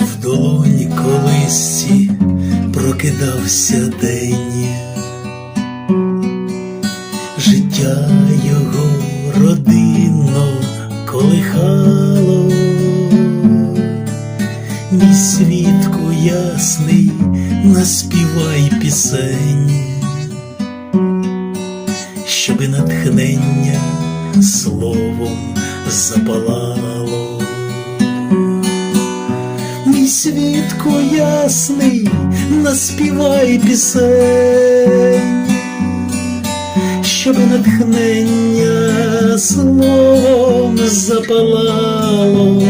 В долоні колисці прокидався день, життя його родинно колихало, мій свідку ясний, наспівай пісень, щоби натхнення словом запалало. Мій свідку ясний, наспівай пісень, щоб натхнення словом запалало,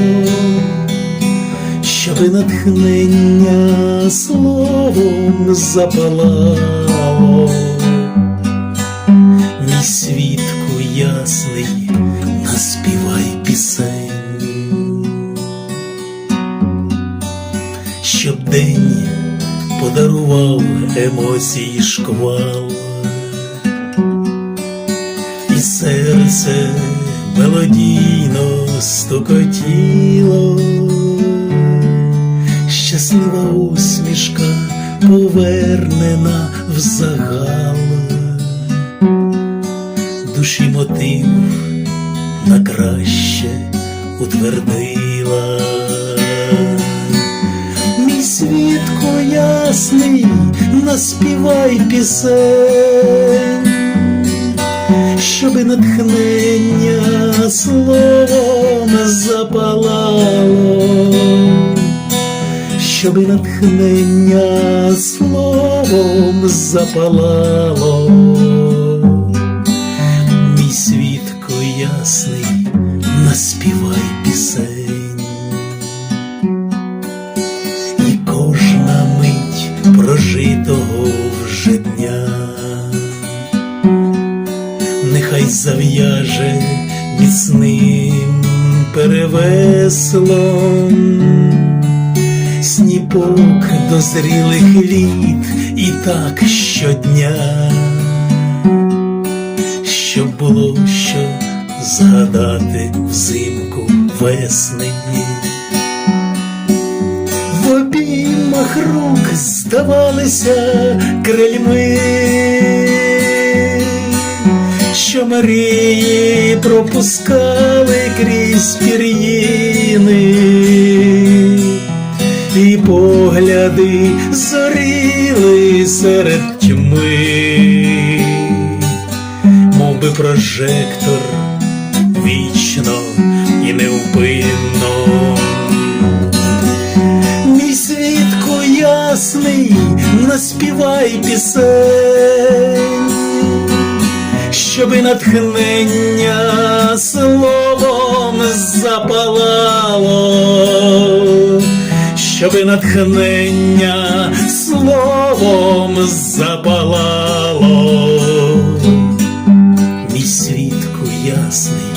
щоб натхнення словом запалало, подарував емоції шквал, і серце мелодійно стукотіло, щаслива усмішка повернена в загал, душі мотив на краще утвердила. Мій свідку ясний, наспівай пісень, щоби натхнення словом запалало, щоби натхнення словом запалало, мій свідку ясний, наспівай пісень. Прожитого вже дня, нехай зав'яже міцним перевеслом, сніпок дозрілих літ і так щодня, щоб було що згадати взимку весни. В обіймах рук здавалися крильми, що мрії пропускали крізь пір'їни, і погляди зоріли серед тьми, мов би прожектор вічно і неупинно. Ясний, наспівай пісень, щоби натхнення словом запалало, щоби натхнення словом запалало, мій свідку ясний,